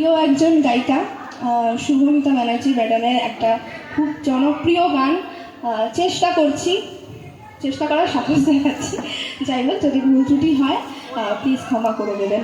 প্রিয় একজন গায়িকা শুভমিতা ব্যানার্জি ম্যাডামের একটা খুব জনপ্রিয় গান চেষ্টা করছি, চেষ্টা করার সাহস দেখাচ্ছি। যাই হোক, যদি ভুল ত্রুটি হয় প্লিজ ক্ষমা করে দেবেন।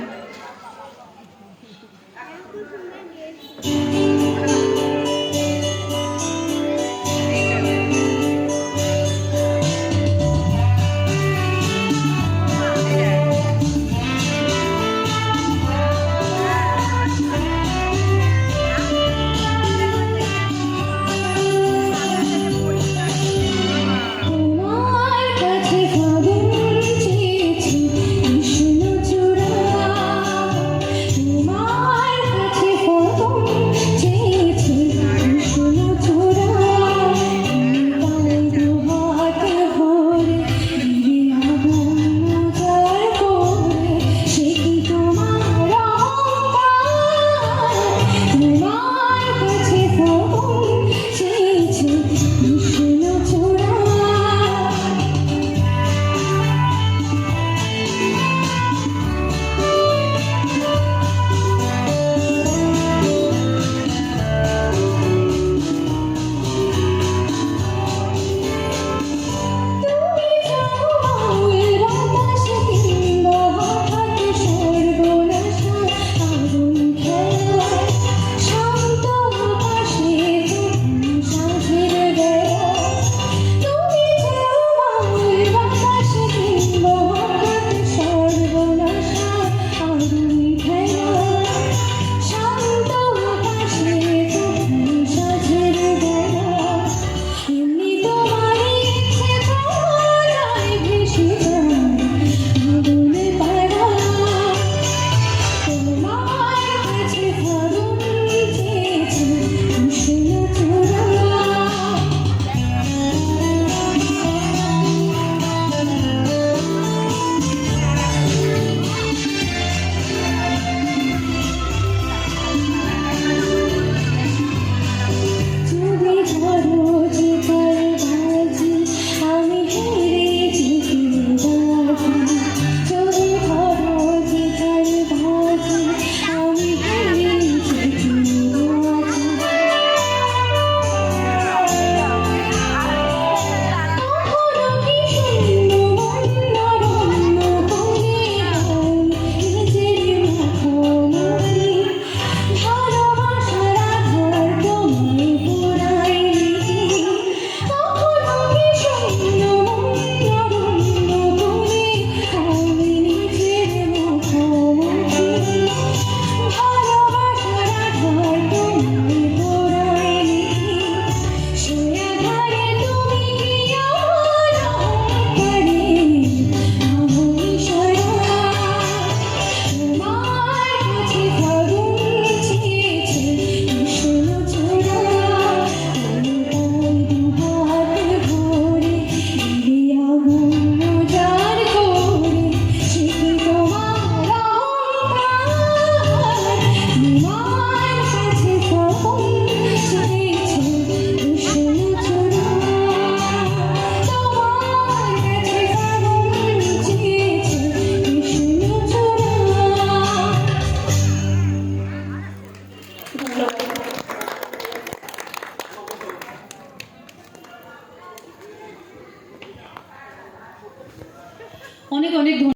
অনেক অনেক ধন্যবাদ।